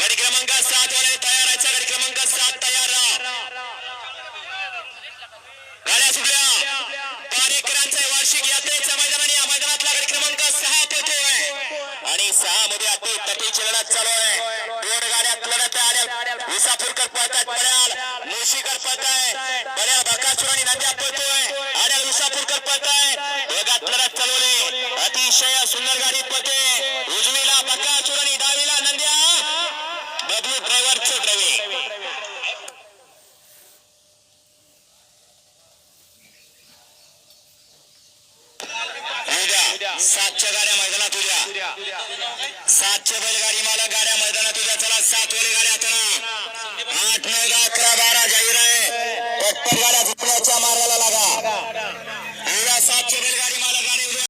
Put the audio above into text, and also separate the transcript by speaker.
Speaker 1: गडी क्रमांक सात वाले तयार आहे. गडी क्रमांक सात तयार गाड्या सुटल्या. पारेकरांचे वार्षिक यात्रेच्या मैदानाने या मैदानातला गडी क्रमांक सहा पोहोचतोय आणि सहा मध्ये अति तटीची लढत चालू आहे. दोन गाड्या लढत आल्या विसापूरकर पळतात. पड्याल मुळशीकर पळताय. पड्याल बकासूर आणि नंद्या पळतोय. आड्याल विसापूरकर पळताय. दोघात लढत चालवली अतिशय सुंदर गाडी सातच्या गाड्या मैदानात उद्या सातच्या बैलगाडी मला गाड्या मैदानात उद्या चला सात वेळ गाड्या आता आठ नऊ दहा अकरा बारा जाहीर आहे. पप्पा गाड्या झुपण्याच्या मार्गाला लागा. उद्या सातच्या बैलगाडी